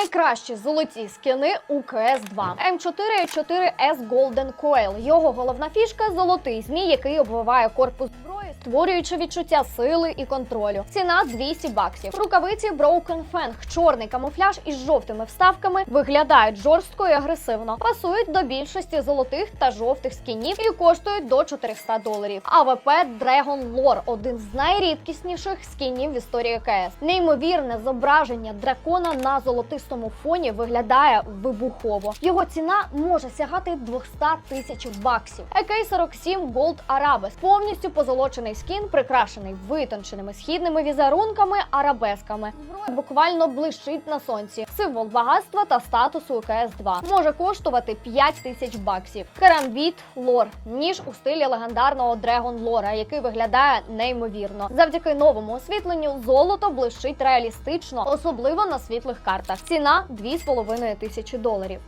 найкращі золоті скини у КС 2 М4А4С Golden Coil. Його головна фішка золотий змій, який обвиває корпус зброї, створюючи відчуття сили і контролю. Ціна 200 баксів. Рукавиці Broken Fang, чорний камуфляж із жовтими вставками, виглядають жорстко і агресивно, пасують до більшості золотих та жовтих скінів і коштують до 400 доларів. АВП Dragon Lore – один з найрідкісніших скінів в історії КС. Неймовірне зображення дракона на золотистому фоні виглядає вибухово. Його ціна може сягати 200 тисяч баксів. AK-47 Gold Arabes – повністю позолочений скін, прикрашений витонченими східними візерунками арабесками. Зброя буквально блищить на сонці. Символ багатства та статусу КС 2 може коштувати 5 тисяч баксів. Керамбіт лор ніж у стилі легендарного Dragon Лора, який виглядає неймовірно. Завдяки новому освітленню золото блищить реалістично, особливо на світлих картах. Ціна 2,5 тисячі доларів.